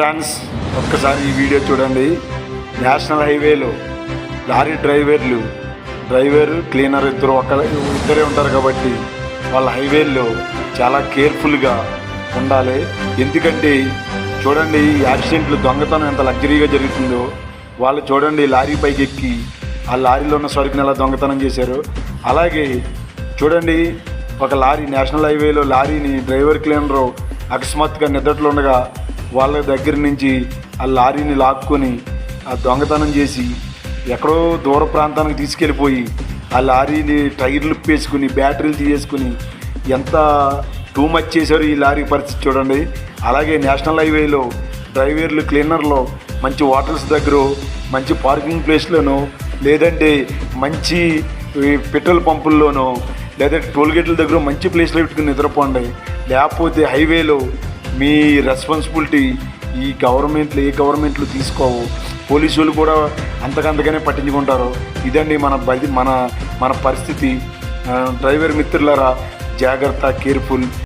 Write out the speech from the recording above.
Friends ఒక్కసారి ఈ video చూడండి. నేషనల్ హైవేలో లారీ డ్రైవర్లు డ్రైవర్ క్లీనర్ ఇద్దరు ఒక ఇద్దరే ఉంటారు కాబట్టి వాళ్ళ హైవేల్లో చాలా కేర్ఫుల్గా ఉండాలి. ఎందుకంటే చూడండి ఈ యాక్సిడెంట్లు దొంగతనం ఎంత లగ్జరీగా జరుగుతుందో. వాళ్ళు చూడండి లారీ పైకి ఎక్కి ఆ లారీలో ఉన్న సరుకుని ఎలా దొంగతనం చేశారు. అలాగే చూడండి ఒక లారీ నేషనల్ హైవేలో లారీని డ్రైవర్ క్లీనరు అకస్మాత్తుగా నిద్రలో ఉండగా వాళ్ళ దగ్గర నుంచి ఆ లారీని లాక్కొని ఆ దొంగతనం చేసి ఎక్కడో దూర ప్రాంతానికి తీసుకెళ్ళిపోయి ఆ లారీని టైర్లు వేసుకుని బ్యాటరీలు తీసేసుకుని ఎంత టూ మచ్ చేశారు ఈ లారీ పరిస్థితి చూడండి. అలాగే నేషనల్ హైవేలో డ్రైవర్లు క్లీనర్లో మంచి హోటల్స్ దగ్గర మంచి పార్కింగ్ ప్లేస్లోనో లేదంటే మంచి పెట్రోల్ పంపుల్లోనో లేదంటే టోల్గేట్ల దగ్గర మంచి ప్లేస్లో పెట్టుకుని నిద్రపోండి. లేకపోతే హైవేలో మీ రెస్పాన్సిబిలిటీ ఈ గవర్నమెంట్లు ఏ గవర్నమెంట్లు తీసుకోవు? పోలీసులు కూడా అంతకంతగానే పట్టించుకుంటారు. ఇదండి మన బది మన మన పరిస్థితి. డ్రైవర్ మిత్రులారా జాగ్రత్త కేర్ఫుల్.